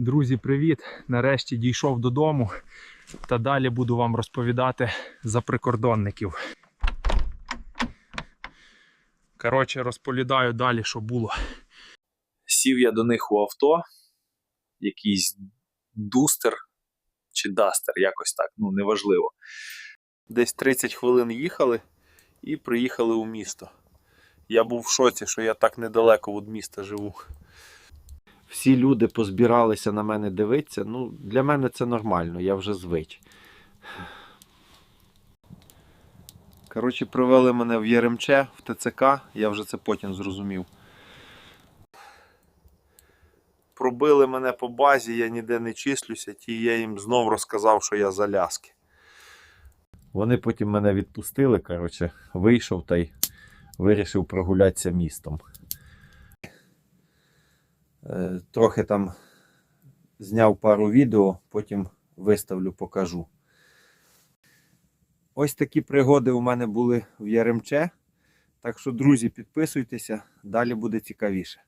Друзі, привіт! Нарешті дійшов додому та далі буду вам розповідати за прикордонників. Коротше, розповідаю далі, що було. Сів я до них у авто, якийсь дустер чи дастер, якось так, ну неважливо. Десь 30 хвилин їхали і приїхали у місто. Я був в шоці, що я так недалеко від міста живу. Всі люди позбиралися на мене дивитися. Ну, для мене це нормально, я вже звич. Коротше, привели мене в ЄРМЧ, в ТЦК, я вже це потім зрозумів. Пробили мене по базі, я ніде не числюся, ті я їм знов розказав, що я з Аляски. Вони потім мене відпустили, коротше, вийшов та й вирішив прогулятися містом. Е, Трохи там зняв пару відео, потім виставлю, покажу. Ось такі пригоди у мене були в Яремче. Так що, друзі, підписуйтеся, далі буде цікавіше.